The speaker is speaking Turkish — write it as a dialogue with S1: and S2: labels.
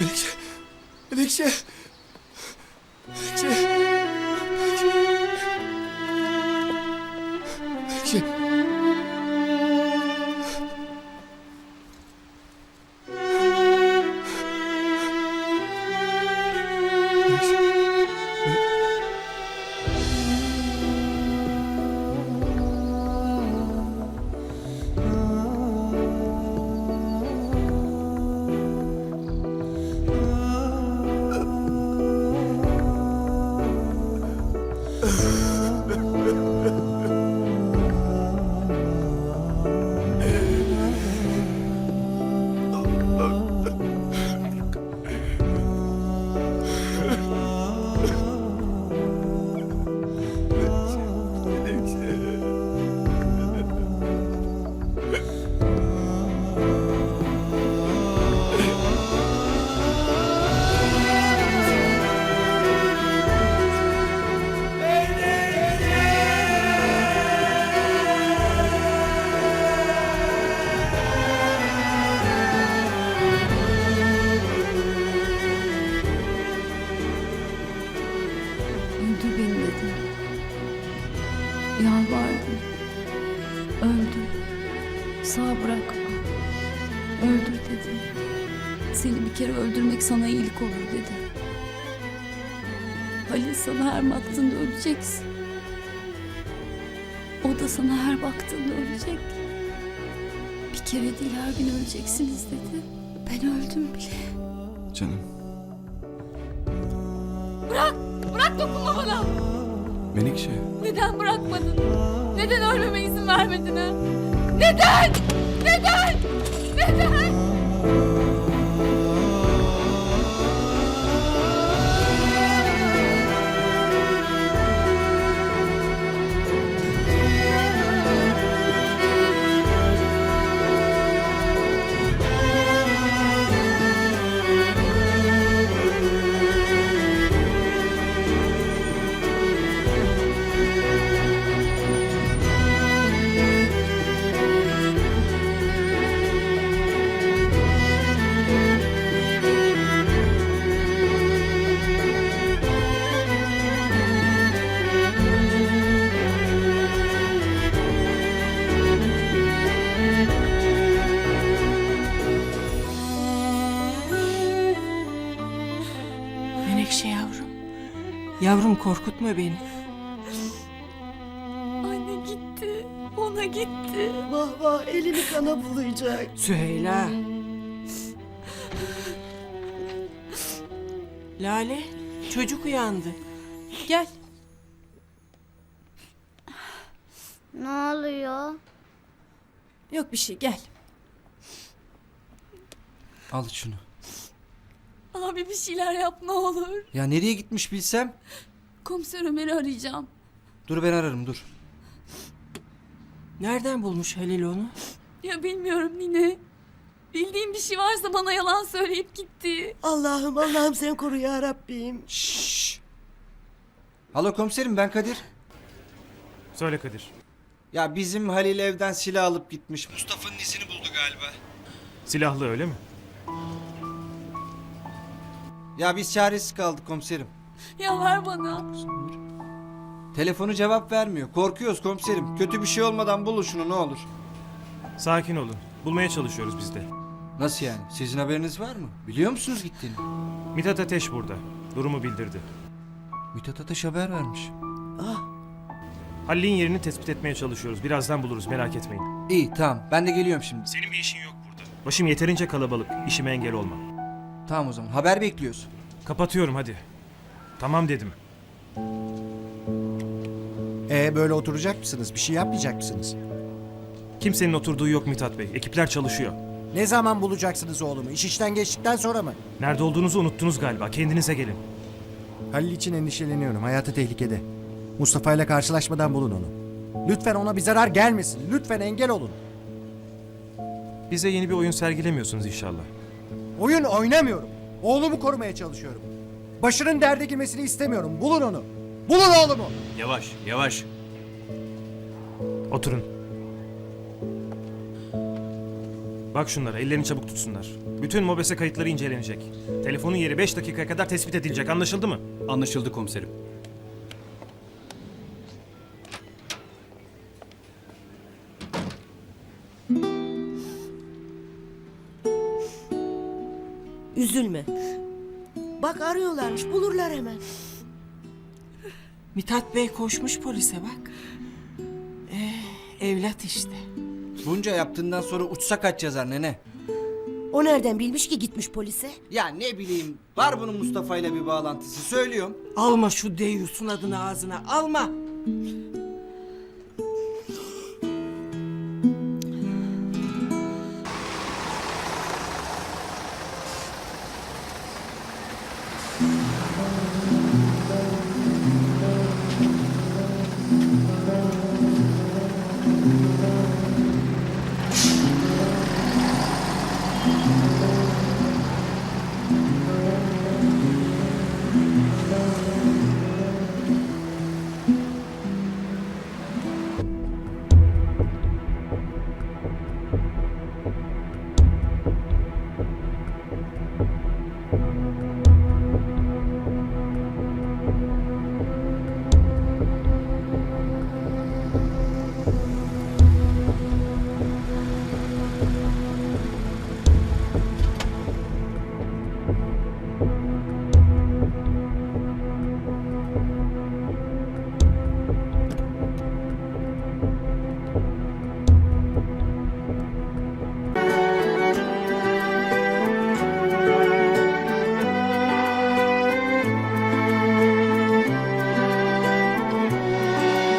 S1: Melekçe. Melekçe. Melekçe. Yalvardım. Öldür. Sağ bırakma. Öldür dedim. Seni bir kere öldürmek sana iyilik olur dedi. Halil sana her baktığında öleceksin. O da sana her baktığında ölecek. Bir kere değil her gün öleceksiniz dedi. Ben öldüm bile.
S2: Canım.
S1: Bırak! Bırak dokunma bana!
S2: Menekşe.
S1: Neden bırakmadın? Neden ölmeme izin vermedin ha? Neden? Neden? Neden?
S3: Yavrum korkutma beni.
S1: Anne gitti. Ona gitti.
S4: Vah vah elini kana bulayacak.
S3: Süheyla. Lale, çocuk uyandı. Gel.
S5: Ne oluyor?
S3: Yok bir şey gel.
S2: Al şunu.
S1: Abi bir şeyler yap ne olur.
S2: Ya nereye gitmiş bilsem.
S1: Komiser Ömer'i arayacağım.
S2: Dur ben ararım dur.
S3: Nereden bulmuş Halil onu?
S1: Ya bilmiyorum Nine. Bildiğim bir şey varsa bana yalan söyleyip gitti.
S4: Allah'ım Allah'ım sen koru ya Rabbim.
S2: Şşş. Alo komiserim ben Kadir.
S6: Söyle Kadir.
S2: Ya bizim Halil evden silah alıp gitmiş. Mustafa'nın izini buldu galiba.
S6: Silahlı öyle mi?
S2: Ya biz çaresiz kaldık komiserim.
S1: Ya ver bana.
S2: Telefonu cevap vermiyor. Korkuyoruz komiserim. Kötü bir şey olmadan bulun şunu ne olur.
S6: Sakin olun. Bulmaya çalışıyoruz biz de.
S2: Nasıl yani? Sizin haberiniz var mı? Biliyor musunuz gittiğini?
S6: Mithat Ateş burada. Durumu bildirdi.
S2: Mithat Ateş haber vermiş.
S6: Halil'in yerini tespit etmeye çalışıyoruz. Birazdan buluruz merak etmeyin.
S2: İyi tamam ben de geliyorum şimdi.
S6: Senin bir işin yok burada. Başım yeterince kalabalık. İşime engel olma.
S2: Tamam o zaman haber bekliyoruz.
S6: Kapatıyorum hadi. Tamam dedim.
S7: Ee böyle oturacak mısınız? Bir şey yapmayacak mısınız?
S6: Kimsenin oturduğu yok Mithat Bey. Ekipler çalışıyor.
S7: Ne zaman bulacaksınız oğlumu? İş işten geçtikten sonra mı?
S6: Nerede olduğunuzu unuttunuz galiba. Kendinize gelin.
S7: Halil için endişeleniyorum. Hayatı tehlikede. Mustafa ile karşılaşmadan bulun onu. Lütfen ona bir zarar gelmesin. Lütfen engel olun.
S6: Bize yeni bir oyun sergilemiyorsunuz inşallah.
S7: Oyun oynamıyorum. Oğlumu korumaya çalışıyorum. Başının derde girmesini istemiyorum. Bulun onu. Bulun oğlumu.
S8: Yavaş, yavaş.
S6: Oturun. Bak şunlara ellerini çabuk tutsunlar. Bütün mobese kayıtları incelenecek. Telefonun yeri 5 dakikaya kadar tespit edilecek anlaşıldı mı?
S8: Anlaşıldı komiserim.
S4: Üzülme. Bak arıyorlarmış bulurlar hemen.
S3: Mithat Bey koşmuş polise bak. Ee, evlat işte.
S2: Bunca yaptığından sonra uçsa kaç yazar nene?
S4: O nereden bilmiş ki gitmiş polise?
S2: Ya ne bileyim var bunun Mustafa ile bir bağlantısı söylüyorum.
S3: Alma şu Deyus'un adını ağzına alma.